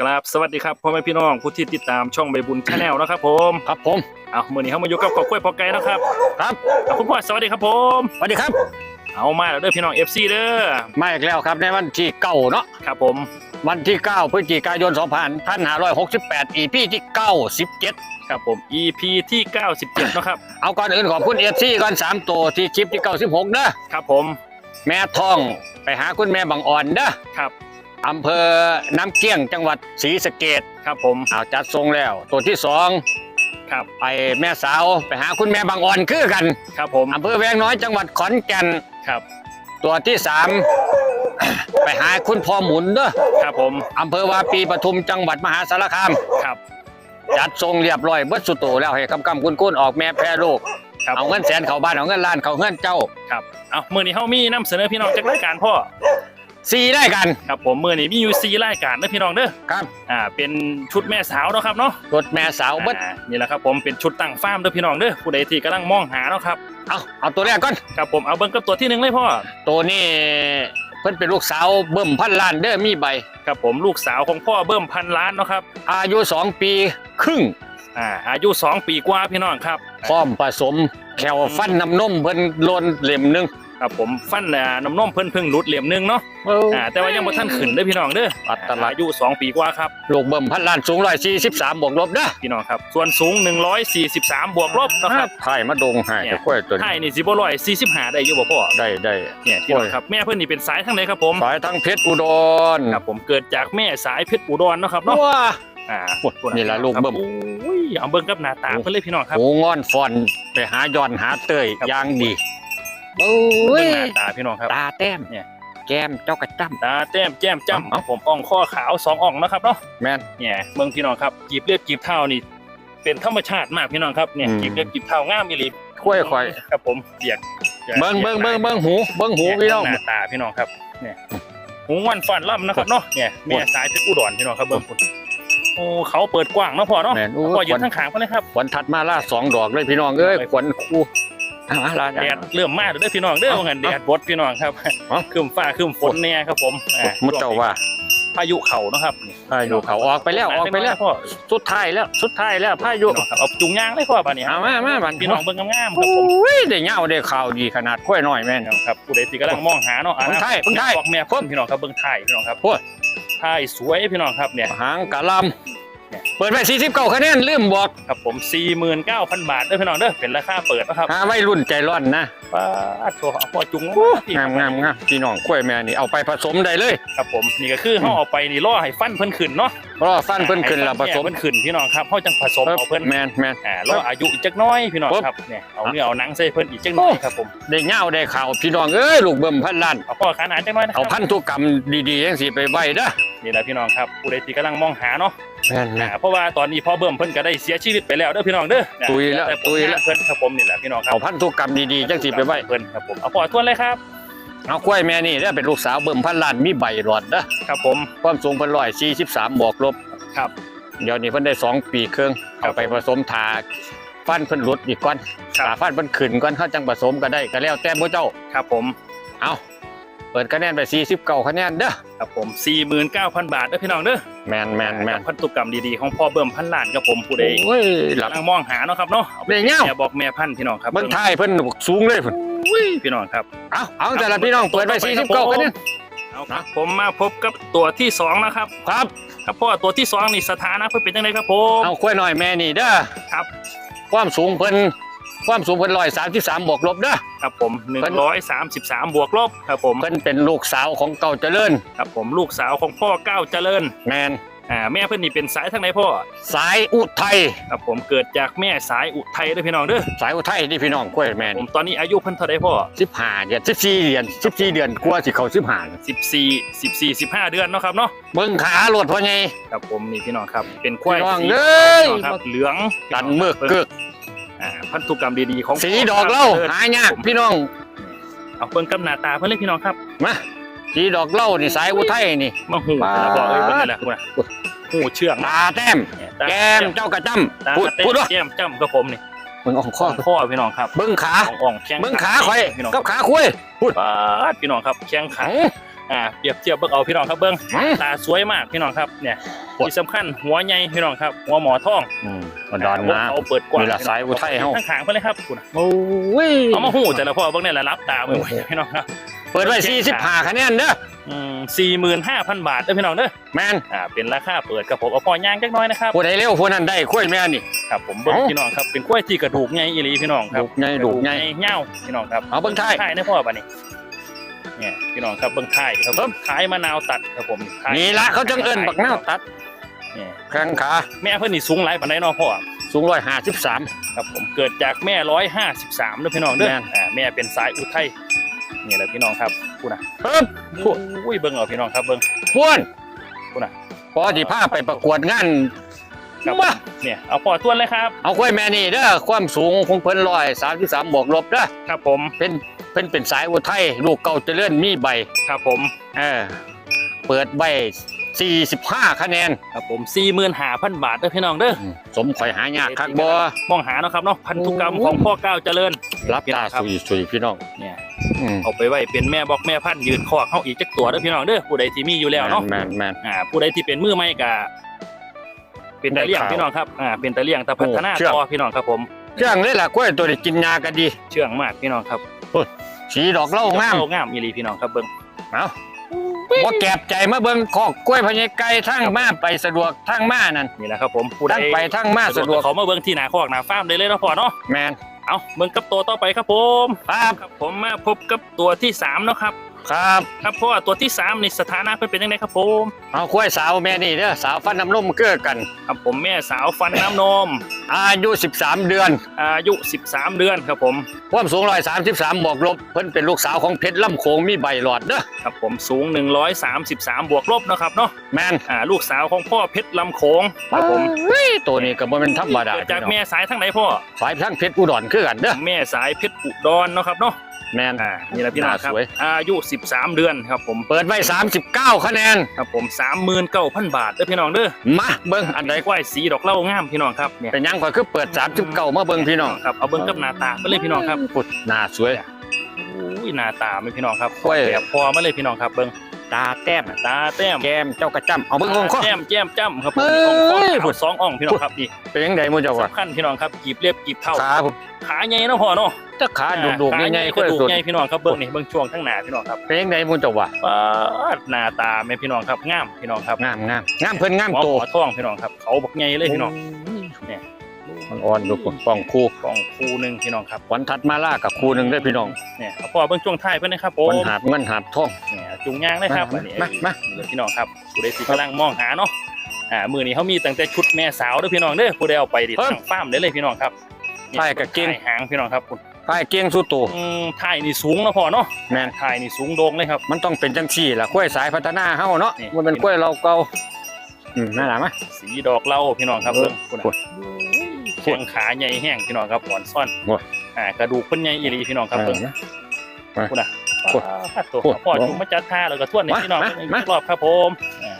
กราบสวัสดีครับพ่อแม่พี่น้องผู้ที่ติดตามช่องใบบุญชาแนลนะครับ ผมครับผมเอามื่อนี้เขามาอยู่กับขอบกล้วยพอไก่นะครับครับเอาคุณพ่อสวัสดีครับผมสวัสดีครับ เอามาแล้วเด้อพี่น้อง FC เด้อมาอีกแล้วครับในวันที่เก้าเนาะครับผมวันที่ 9 พฤศจิกายน 2568อีพีที่ 97 ครับผม EP ที่ 97 นะครับ เอาก่อนอื่นขอบคุณเอฟซีก่อน 3 ตัวที่คลิปที่ 96เด้อครับผม แม่ทองไปหาคุณแม่บางอ่อนเด้อครับ อำเภอน้ำเกี้ยงจังหวัดศรีสะเกดครับผมเอาจัดทรงแล้ว ตัวที่ครับ2ไปแม่สาวไปหาคุณแม่บางอ่อนคือกันครับผมอำเภอแวงน้อยจังหวัดขอนแก่นครับ ตัวที่3ไปหาคุณพ่อหมุนเด้อครับผมอำเภอวาปีปทุมจังหวัดมหาสารคามครับ จัดทรงเรียบร้อยเบิดสุดโตแล้วให้กำกำกุนกุนออกแม่แพร่ลูกครับเอาเงินแสนเข้าบ้านเอาเงินล้านเข้าเงินเจ้าครับเอามื่อนี้เขามีนำเสนอพี่น้องจากรายการพ่อ สีได้กัน ครับผมมื่อนี้มีอยู่ซีรายการนะพี่น้องเด้อครับอ่าเป็นชุดแม่สาวเนาะครับเนาะรถแม่สาวเบิดอ่านี่แหละครับผมเป็นชุดตั้งฟาร์มเด้อพี่น้องเด้อผู้ใดที่กำลังมองหาเนาะครับเอาเอาตัวแรกก่อน ครับผมเอาเบิ้งกับตัวที่หนึ่งเลยพ่อตัวนี้เพิ่นเป็นลูกสาวเบิ่มพันล้านเด้อมีใบ ครับผมลูกสาวของพ่อเบิ้มพันล้านเนาะครับอายุสองปีครึ่งอ่าอายุ2ปีกว่าพี่น้องครับพร้อมผสมแขวฟันน้ำนมเพิ่นโลนเหล่มหนึง ครับผมฟันอ่าน้ำนมเพิ่นเพิ่งหลุดเหลี่ยมหนึงเนาะอ่าแต่ว่ายังบ่ทันขึ้นเด้อพี่น้องเด้ออัตลักษณ์อายุ2ปีกว่าครับ ลูกเบิ่มพันล้านสูง143บวกลบเด้อพี่น้องครับ ส่วนสูง 143 บวกลบเนาะครับถ่ายมาดงให้เนี่ยแต่ค่อยตัวนี้ไทยนี่สิบ่ร้อย45ได้อยู่บ่พ่อได้ได้เนี่ยพี่น้องครับแม่เพิ่นนี่เป็นสายทางไหนครับผมสายทั้งเพชรอุดรครับผมเกิดจากแม่สายเพชรอุดรเนาะครับเนาะว้า อ่าโอ้ยนี่ล่ะลูกเบิ่ม โอ้ยเอาเบิ่งกับหน้าตาเพิ่นเลยพี่น้องครับโอ้งอนฟอนไปหาย้อนหาเตยครับ อย่างดี โอ้เบิ่ยงหน้าตาพี่น้องครับ ตาแต้มเนี่ยแก้มเจ้ากระจ้ตาแต้มแจ่มจ้ำเอ้าผมอ่องข้อขาวสองอ่องนะครับเนาะำแม่นเนี่ยเมืองพี่น้องครับกีบเลือดกีบเท้านี่เป็นธรรมชาติมากพี่น้องครับเนี่ยอืมกีบเลือดกีบเท้างามอีหลีค่อยค่อยครับผมเบียกเบิ่งเบิ่งเบิ่งเบิ่งหูเบิ่งหูเนี่ยพี่น้องหน้าตาพี่น้องครับเนี่ยหูวันฟันล่ำนะครับเนาะเนี่ยแม่สายเพชรอุดรพี่น้องครับเบิ่งคุณโอ้เขาเปิดกว้างเนาะพ่อเนาะแม่นโอ้พ่อยืขวันญทั้งขางเขาเลยครับขวันถัดมาล่าสองดอกเลยพี่น้องเอ้ยขวัญคู่ อ่าลาแดดเริ่มมาเด้อพี่น้องเด้อว่างั้นแดดบดพี่น้องครับเอ้าครึมฟ้าครึมฝนเนี่ยครับผมอ่ามุดเจ้าว่าพายุเข่าเนาะครับนี่พายุเขาออกไปแล้วออกไปแล้วพ่อสุดท้ายแล้วสุดท้ายแล้วพายุพี่น้องครับเอาจุงย่างเลยพ่อป่ะนี่เอามามาบัดพี่น้องเบิ่งงามๆคโอรับผม้ยได้เงาได้ข่าวดีขนาดค่อยน้อยแม่นครับผู้ใดที่กำลังมองหาเนาะเบิ่งไทยเบิ่งไทยบอกแม่พ่นพี่น้องครับเบิ่งไทยพี่น้องครับโอ้ยไทยสวยพี่น้องครับเนี่ยหางกะลำ เปิดไป49คะแนนลืมบอกครับผม 49,000 บาทเด้อพี่น้องเด้อเป็นราคาเปิดนะครับหาไว้รุ่นใจร้อนนะป้าดโชว์เอาพ่อจุงพี่งามงามงามพี่น้องกล้วยแม่นี่เอาไปผสมได้เลยครับผมนี่ก็คือเฮาเอาไปนี่ล่อให้ฟันเพิ่นขึ้นเนาะรอฟันเพิ่นขึ้นแล้วผสมให้ฟันแยกเพิ่นขึ้นพี่น้องครับเฮาจังผสมเอาเพิ่นแมนแมนอ่ารออายุอีกจักหน้อยพี่น้องครับครับเนี่ยเอาเนื้อเอาหนังใส่เพิ่นอีกจักหน้อยครับผมได้เงาได้ข่าวพี่น้องเอ้ยลูกเบิ่มพันล้านเอาพ่อขนาดจักหน้อยนะคเอารับพันธุกรรมดีๆจังสิไปไว้เด้อนี่แหละพี่น้องครับผู้ใดที่กำลังมองหาเนาะ แม่นอ่าเพราะว่าตอนนี้พ่อเบิ่มเพิ่นก็ได้เสียชีวิตไปแล้วเด้อพี่น้องเด้อตุยแล้วต่ผตุยแล้ว เพิ่นครับผมนี่แหละพี่น้องครัเอาบพันธุกรรมดีๆจังสิไปไว้เพิ่นครับผมเอาปอดทวนเลยครับเอากล้วยแม่นี่เด้อเป็นลูกสาวเบิ่มพันล้านมีใบหลอดเด้อครับผม ความสูงเพิ่น143บวกลบครับเดี๋ยวนี้เพิ่นได้สองปีครึ่งครับเอาไปผสมทาฟันเพิ่นหลุดอีกก่อนครับ ทาฟันเพิ่นขึ้นก่อนเขาจังผสมก็ได้ก็แล้วแต่หมู่เจ้า ครับผม เอา เปิดคะแนนไป49คะแนนเด้อครับผม 49,000 บาทเด้อพี่น้องเด้อแมนแมนแมนกับพันธุกรรมดีๆของพ่อเบิ่มพันล้านครับผมผู้ใดโอ้ยหลับกำลังมองหาเนาะครับเนาะเอาไปได้เงาแม่บอกแม่พันธุ์พี่น้องครับเบิ่งท้ายเพิ่นสูงเลยเพิ่นอุ้ยพี่น้องครับเอาเอาแต่ละพี่น้องเปิดไป49คะแนนเอาครับผมมาพบกับตัวที่สองนะครับ ครับ ครับพ่อตัวที่สองนี่สถานะเพิ่นเป็นจังไดครับผมเอากล้วยหน่อยแม่นี่เด้อครับ ความสูงเพิ่น ความสูงเพิ่น133บวกลบเด้อ ครับผม133บวกลบครับผมเพิ่นเป็นลูกสาวของเก่าเจริญ ครับผมลูกสาวของพ่อก้าวเจริญ แมนอ่าแม่เพิ่นนี่เป็นสายทางไหนพ่อ สายอุทัย ครับผมเกิดจากแม่สายอุทัยเด้อพี่น้องเด้อ สายอุทัยนี่พี่น้องกล้วยแม่ผนี่มตอนนี้อายุเพิ่นเท่าใดพ่อ15เดือน14เดือน14เดือนกว่าสิเข้า15 14 14 15เดือนเนาะครับเนาะ เบิ่งขาโลดพ่อใหญ่ครับผมนี่พี่น้องครับ เป็นควายพี่น้องสีเอ้ยพี่น้องครับเหลืองดันเมือกเกึก อ่าพันธุกรรมดีๆของสีดอกเหล่าหายากพี่น้องเอาเบิ่งกับหน้าตาเพิ่นเลยพี่น้องครับมาสีดอกเหล่านี่สายอุทัยนี่มาหูมานะบอกเอ้ยเบิ่งนี่แหละคุณนะหูเชือกนะตาแต้มตาแก้มเจ้ากระจ้ตาำพูดเต้พูดด้วยแก้มจ้ำกับผมนี่มึงเอ่องข้ข้ออข้อพี่น้องครับเบิ้งขาอ่องอ่องแข้งเบิ้งขาข่อยพี่น้องกับขาคุยพูดปาดพี่น้องครับแข้งขาเอ้าอ่าเปรียบเทียบเบิ่งเอาพี่น้องครับเบิ่งอืมตาสวยมากพี่น้องครับเนี่ยปวดที่สำคัญหัวใหญ่พี่น้องครับ หัวหมอทองอืมอุดรนะเขาเปิดกว้างนี่ล่ะสายอุทัยเฮาข้างๆเพิ่นเลยครับคุณโอ้ยเอามาหูแต่ละพ่อเบิ่งเนี่ยละรับตาเบิ่งไว้พี่น้องครับเปิดไว้45คะแนนเด้ออืม45,000บาทเด้อพี่น้องเด้อแมนอ่าเป็นราคาเปิดกับผมเอาพอย่างจักหน้อยนะครับผู้ใดเร็วผู้นั้นได้กล้วยแม่นี่ครับผมเบิ่งเอ้าพี่น้องครับเป็นกล้วยที่กระดูกใหญ่อีหลีพี่น้องครับดูกใหญ่ดูกใหญ่เง่าพี่น้องครับเอาเบิ่งท้ายท้ายนะพ่อบัดนี้ เนี่ยพี่น้องครับเบิ่งท้ายครับผมท้ายมะนาวตัดครับผมท้ายนี่ละเขาจังเอิ้นบักนาวตัดเนี่ยแข้งขาแม่เพิ่นนี่สูงหลายปานใดเนาะพ่อสูง153ครับผมเกิดจากแม่ร้อยห้าสิบสามเด้อพี่น้องเด้อแม่นอ่าแม่เป็นสายอุทัยนี่แหละพี่น้องครับพูดนะเพิ่มอุ้ยเบิ่งเอาพี่น้องครับเบิ่งพวนพูดนะพอสิพาไปประกวดงานครับมาเนี่ยเอาพอทวนเลยครับ เอากล้วยแม่นี่เด้อความสูงของเพิ่น133บวกลบเด้อครับผมเป็น เป็นเป็นสายอุทัยลูกเก่าเจริญมีใบครับผมเออเปิดใบ45คะแนนครับผมสี่หมื่นห้าพันบาทเด้อพี่น้องเด้อสมข่อยหายากคักบ่มองหาเนาะครับเนาะพันธุกรรมโอ้ของพ่อก้าวเจริญ รับตาสุยสุยพี่น้องเนี่ยอืมเอาไปไว้เป็นแม่บอกแม่พันธุ์ยืนคอกเฮาอีกจักตัวเด้อพี่น้องเด้อผู้ใดที่มีอยู่แล้วเนาะแมนแมนอ่าผู้ใดที่เป็นมือใหม่ก็เป็นตะเลี่ยงได้ข่าวพี่น้องครับอ่าเป็นตะเลี่ยงตะพัฒนาโอ้เชื่อต่อพี่น้องครับผมเชื่องเลยล่ะกล้วยตัวนี้กินยากันดี เชื่องมากพี่น้องครับ สีดอกเหล่างามดอกงามอีหลีพี่น้องครับเบิ่งเอาบ่แก็บใจมาเบิ่งคอกกล้วยพญาไก่ทั้งมาไปสะดวกทั้งมานั่นนี่แหละครับผมผู้ใดทั้งไปทั้งมาสะดวกเขามาเบิ่งที่หนาคอกหนาฟาร์มได้เลยเนาะพ่อเนาะแมนเอาเบิ่งกับตัวต่อไปครับผมครับครับผมมาพบกับตัวที่สามเนาะครับ ครับครับพ่อตัวที่สามนี่สถานะเพิ่นเป็นยังไงครับผมเอากล้วยสาวแม่นี่เด้อสาวฟันน้ำนมเกื้อกัน ครับผมแม่สาวฟันน้ำนม อายุ 13 เดือน อายุ 13 เดือนครับผมความสูง133บวกลบ เพิ่นเป็นลูกสาวของเพชรลำโขงมีใบหลอดเด้อครับผมสูง 133 บวกลบเนาะครับเนาะแมนอ่าลูกสาวของพ่อเพชรลำโขงครับผมเฮ้ยตัวนี้ก็บ่แม่นธรรมดาเกิดจากพี่น้องแม่สายทั้งไหนพ่อสายทั้งเพชรอุดรคือกันเด้อแม่สายเพชรอุดรเนาะครับเนาะ แมนอ่านี่แหละพี่น้องครับ สวย อายุ 13 เดือนครับผม เปิดไว้ 39 คะแนน ครับผม 39,000 บาทเด้อพี่น้องเด้อมาเบิ่งอันใดควายสีดอกเหล้างามพี่น้องครับเนี่ยเป็นหยังข่อยคือเปิด39มาเบิ่งพี่น้องครับเอาเบิ้งกับหน้าตามาเลยพี่น้องครับพุดหน้าสวย อุ้ยหน้าตาไม่พี่น้องครับกล้วย แบบพอมาเลยพี่น้องครับเบิ้งตาแต้ม ตาแต้มแก้มเจ้ากระจ้ำเอาเบิ่งของข้อแต้มแจ้มจ้ำครับผมเอ้ยของข้อขาวสองอ่องพี่น้องครับนี่เป็นยังไงมื้อเจ้าว่าสำคัญพี่น้องครับกีบเรียบกีบเท่า ขาผมขาใหญ่เนาะพ่อเนาะ ตะขาดุกๆขาใหญ่ๆกค่อยระดูกสุดใหญ่พี่น้องครับเบิ้งนี่เบิ้งช่วงทั้งหน้าพี่น้องครับเป็นยังไงมื้อเจ้าว่าปาดหน้าตาแม่พี่น้องครับงามพี่น้องครับงามงามงามเพิ่นงามหัวโตหัวท้องพี่น้องครับเขาบักใหญ่เลยพี่น้องเนี่ยอ่อนๆดูป้องคู่กล่องคู่หนึงพี่น้องครับขวัญทัดมาล่ากับคู่หนึงเด้อพี่น้องเนี่ยเอาพ่อเบิ้งช่วงท้ายเพิ่นนะครับผขวัญมหาบเงินหาบทองเนี่ยจุงย่างเลยครับมาอันนี้มามาเดี๋ยวพี่น้องครับผู้ใดที่กำลังมองหาเนาะอ่ามือนี้เขามีตั้งแต่ชุดแม่สาวเด้อพี่น้องเด้อผู้ใดเอาไปดิทั้งฟาร์มได้เลยพี่น้องครับถ่ายกับเก่งถ่ายหางพี่น้องครับคุณ พายเกียงสู้โตอืมถ่ายนี่สูงนะพ่อเนาะแม่นถ่ายนี่สูงโด่งเลยครับ มันต้องเป็นจังซี่ล่ะกล้วยสายพัฒนาเฮาเนาะนี่ มันเป็นกล้วยเราเก่าอืมน่ารักมั้ยสีดอกเหล่าพี่น้องครับเออเบิ่งคุณโอ้ยแข้งขาใหญ่แห้งพี่น้องครับอ่อนซ่อนโอ้ย อ่ากระดูกเพิ่นใหญ่อีหลีพี่น้องครับเบิ่งมาคุณน่ะโอ้ยปาดตัวโอ้ยพ่อจุงมาจัดท่าแล้วก็ทวนให้มาพี่น้องมาอีกมารอบครับผมอ่า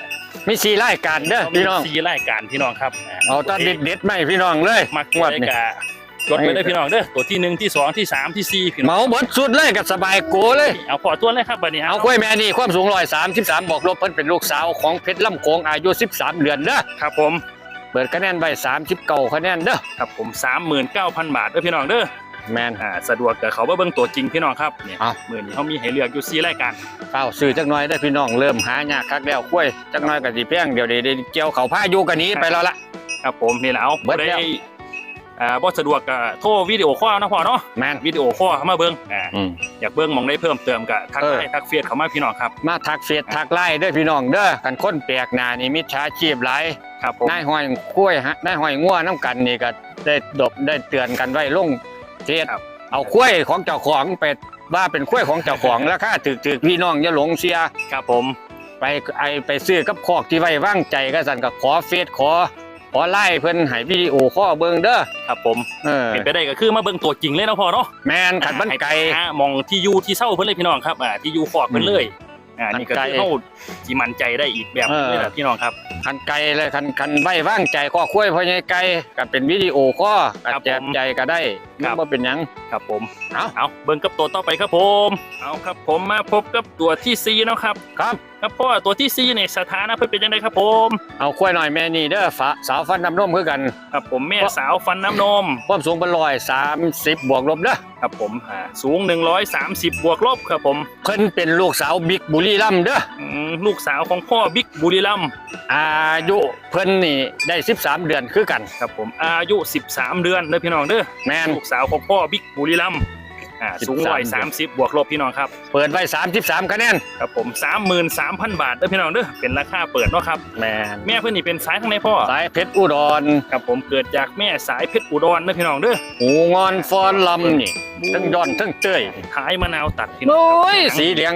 มีสีรายการเด้อพี่น้อง มีสี่รายการพี่น้องครับเอาตาเด็ดเด็ดๆไหมพี่น้องเลยมักงวดได้นี่กะ จดไปเลยพี่น้องเด้อตัวที่หนึ่งที่สองที่สามที่สี่พี่น้องเหมาเบิดสุดเลยกับสบายโกเลยเอาพอตัวเลยครับบัดนี้เอากล้วยแม่นี่ความสูง133บอกลบเพิ่นเป็นลูกสาวของเพชรลำโขงอายุ13เดือนเด้อครับผมเปิดคะแนนไว้39คะแนนเด้อครับผมสามหมื่นเก้าพันบาทเด้อพี่น้องเด้อแมนอ่าสะดวกแต่เขามาเบิ่งตัวจริงพี่น้องครับเนี่ยเอามื่อนี้เขามีให้เลือกอยู่สี่รายการเฝ้าซื้อจักหน่อยได้อพี่น้องเริ่มหายากคักแล้วกล้วยจักหน่อยก็สิแพงเดี๋ยวได้เกี่ยวเขาพายุกันนี้ไปแล้วล่ะครับผมนี่แหละเอาเบิดแล้วได้ อ่าบ่สะดวกก็โทรวิดีโอคอลนะพ่อเนาะแมน วิดีโอคอลเข้ามาเบิ่งอ่าอืม อยากเบิ่งหมองได้เพิ่มเติมก็ทักเออ ไลน์ทักเฟซเข้ามาพี่น้องครับมาทักเฟซทักไลน์เด้อพี่น้องเด้อกันคนแปลกหน้านี่มิจฉาชีพหลายครับผมนายห้อยกล้วยฮะนายห้อยงัวน้ำกันนี่ก็ได้ดบได้เตือนกันไว้ลงเทศครับ เอากล้วยของเจ้าของไปว่าเป็นกล้วยของเจ้าของ ราคาถึกๆพี่น้องอย่าหลงเสีย ครับผม ไปไอไปซื้อกับคอกที่ไว้วางใจก็สั่นก็ขอเฟซขอ ขอไล่เพิ่นให้วิดีโอข้อเบิ่งเด้อครับผมเออเป็นไปได้ก็คือมาเบิ่งตัวจริงเลยนะพ่อเนาะแมนขัดมันไก่อ่ามองที่อยู่ที่เศร้าเพิ่นเลยพี่น้องครับอ่าที่อยู่ขอกเพิ่นเลยอ่านี่ก็ไก่คือเฮาสิมั่นใจได้อีกแบบหนึงเลยล่ะพี่น้องครับคันไกลเลยคันคันไว้ว่างใจก็คุ้ยพ่อใหญ่ไก่ก็เป็นวิดีโอก็ก็ครับแจมผมใจก็ได้ ครัมันบบ่เป็นหยัง ครับผมเอา เอาเบิ่งกับตัวต่อไปครับผม เอาครับผมมาพบกับตัวที่สี่เนาะครับ ครับครับพ่อตัวที่สี่เนี่ยสถานะเพิ่นเป็นยังไงครับผม เอาคุ้ยหน่อยแม่นี่เด้อฝาสาวฟันน้ำนมคือกัน ครับผมแม่สาวฟันน้ำนม ความสูงเป็นร้อยสามสิบบวกลบเด้อครับผมอ่าสูง 130 บวกลบครับผมเพิ่นเป็นลูกสาวบิ๊กบุรีรัมย์เด้ออืมลูกสาวของพ่อบิ๊กบุรีรัมย์อายุเพิ่นนี่ได้ 13 เดือนคือกัน ครับผมอายุ 13 เดือนเด้อพี่น้องเด้อแม่นลูกสาวของพ่อบิ๊กบุรีรัมย์อ่าสูง13ร้อยสามสิบบวกลบพี่น้องครับ เปิดไว้33คะแนนครับผม33,000บาทเด้อพี่น้องเด้อเป็นราคาเปิดเนาะครับ แม่นแม่เพื่อนนี่เป็นสายทางไหนพ่อสายเพชรอุดรครับผมเกิดจากแม่สายเพชรอุดรเด้อพี่น้องเด้อหูงอนฟอนลำนี่ทั้งย้อนทั้งเต้ยขายมะนาวตัดพี่น้องโอ้ยครับสีเหลือง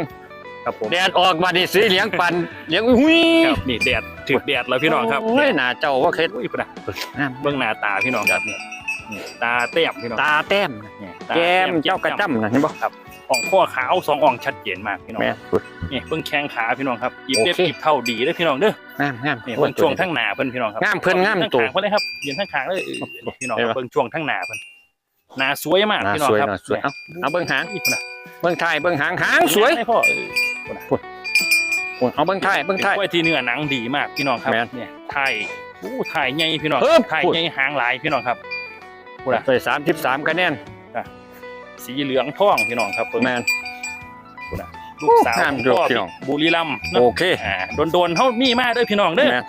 ครับผมแดดออกมาดิสีเหลืองปันเหลืองหุ้ยครับนี่แดดถึกแดดแล้วพี่น้องครับโอ้ยหน้าเจ้าว่าเฮ็ดอุ้ยพุ่นน่ะงามเบื้องหน้าตาพี่น้องครับนี่ นี่ตาเต้มพี่น้อง ตาแต้มนี่ตาแก้มต้เจ้ากระจ้ำนะเห็นบ่ครับอ่องข้อขาวสองอ่องชัดเจนมากพี่น้องแม่นี่เบื้องแข้งขาพี่น้องครับหยิบเล็บโอเค หยิบเท่าดีเด้อพี่น้องเด้องามงามนี่เบื้องช่วงทั้งหน้าเพิ่นพี่น้องครับงามเพิ่นงามทั้งตัวขางเพิ่นเลยครับยืนทั้งขางเลยเออนี่พี่น้องเห็นปะเบื้องช่วงทั้งหน้าเพิ่นหน้าสวยมากหน้าพี่น้องสวยครับหน้าสวยเอาเอาเบิ่งหาง นี่พุ่นน่ะเบิ่งท้ายเบิ่งหางหางสวยให้พ่อเออ โอ้ยเอาเบิ่งท้ายเบิ่งท้ายเป็นกล้วยที่เนื้อหนังดีมากพี่น้องครับแม่นเนี่ยไทยอู้ไทยใหญ่พี่น้องเพิ่มไทยใหญ่หางหลายพี่น้องครับ พูดอะไป33คะแนนสีเหลืองทองพี่น้องครับเพิ่งแม่นลูกสาวงามของอยู่พ่อพี่น้องบุรีรัมย์เนโออะเคอ่าโดนๆเฮามีมาเด้อพี่น้องเด้อแม่น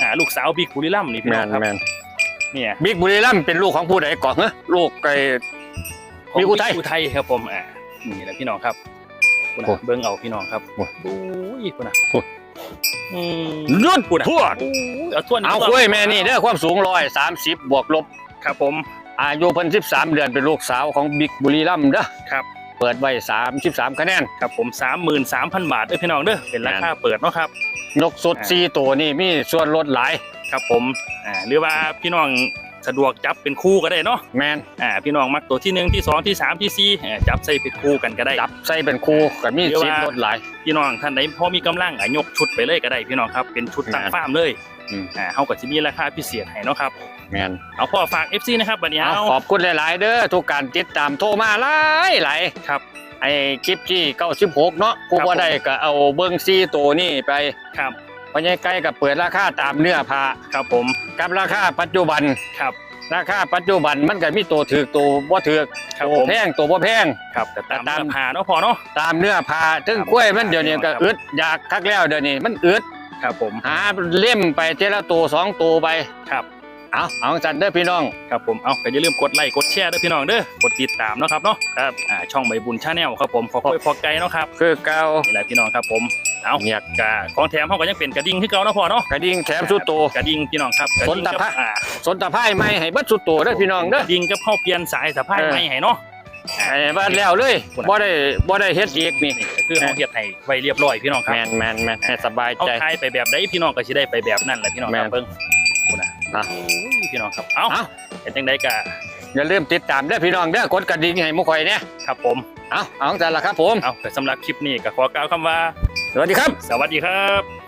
อ่าลูกสาวบิ๊กบุรีรัมย์นี่พี่แม่น้องนครับแม่นเนี่ยบิ๊กบุรีรัมย์เป็นลูกของผู้ใดก่อนเหรอลูกไก่ของบิ๊กอุทัยอุทัยครับผมอ่านี่แหละพี่น้องครับคุณโอ้เบิ้งเอาพี่น้องครับโอ้โอ้ยคุณอะโอ้อืมยุดพูดอะพวดโอ้ยเอาทวนเอาคุยแม่นี่เด้อความสูงร้อยสามสิบบวกลบครับผม อายุเพิ่นสิบสามเดือนเป็นลูกสาวของบิ๊กบุรีรัมย์เด้อครับ เปิดไว้สามสิบสามคะแนน ครับผมสามหมื่นสามพันบาทเด้อพี่น้องเด้อเป็นราคาเปิดเนาะครับ นกสดอ่าสี่ตัวนี่มีส่วนลดหลาย ครับผมอ่าหรือว่าพี่น้องสะดวกจับเป็นคู่ก็ได้เนาะแมนอ่าพี่น้องมักตัวที่หนึ่งที่สองที่สามที่สี่อ่าจับใส่เป็นคู่กันก็ได้จับใส่เป็นคู่ก็มีหรือว่าสิทธิ์ลดหลายพี่น้องท่านใดพอมีกำลังอะยกชุดไปเลยก็ได้พี่น้องครับเป็นชุดตั้งอ่าฟาร์มเลย อืม อ่าเฮาก็สิมีราคาพิเศษให้เนาะครับ แมนเอาพ่อฝาก FC นะครับบัดนี้เอาเอาขอบคุณหลาย ๆ เด้อทุกการติดตามโทรมาหลายหลายครับ ไอ้คลิปที่96เนาะกูครับบ่ได้ก็เอาเบิ่งซี่ตัวนี่ไปครับพอใหญไก่ก็เปิดราคาตามเนื้อผ้าครับผมกับราคาปัจจุบัน ครับ ราคาปัจจุบันมันก็มีตัวถือตัวบ่ถือครับตัวผมแพงตัวบ่แพง ครับแต่ตามตามเนื้อผ้าเนาะพ่อเนาะ ตามเนื้อผ้าถึงกล้วยมันเดี๋ยวนี้ก็ครับอึดอยากคักแล้วเดี๋ยวนี้มันอึด ครับผมหาเล่มไปเทละตัวสองตัวไปครับเอาเอาจันเด้อพี่น้องครับผมเอาก็อย่าลืมกดไลค์กดแชร์ด้วยพี่น้องเด้อกดติดตามเนาะครับเนาะครับอ่าช่องใบบุญชาแนลครับผมขอคุยพอไกลเนาะครับคือเก่านี่แหละพี่น้องครับผมเอาเงียบกะของแถมเขาก็ยังเป็นกระดิ่งที่เก่าเนาะพ่อเนาะกระดิ่งแถมสุดตัวกระดิ่งพี่น้องครับกระดิ่งสนตะกับพะอ่าสนตะไคร้ไม่ให้เบิดสุดตัวเด้อพี่น้องกเด้อระดิ่งกับเข้าเปลี่ยนสายสะพายเออใหม่ให้เนาะ ไอ้บ้านแล้วเลยบ่ได้บ่ได้เฮ็ดอีกนี่นี่ก็คือเขาเฮ็ดให้ไว้เรียบร้อยพี่น้องครับแมนแมนแมนให้สบายเอาใจทายไปแบบใดพี่น้องก็สิได้ไปแบบนั้นแหละพี่น้องครัแม่บนเบิ่งคุณน่ะอะโอ้ยพี่น้องครับเอ้าเอ้าเป็นจังไดกะอย่าลืมติดตามเด้อพี่น้องเด้อกดกระดิ่งให้หมุข่อยเนี่ยครับผมเอาเอาจันละครับผมเอาแต่สำหรับคลิปนี้ก็ขอกล่าวคำว่า สวัสดีครับ สวัสดีครับ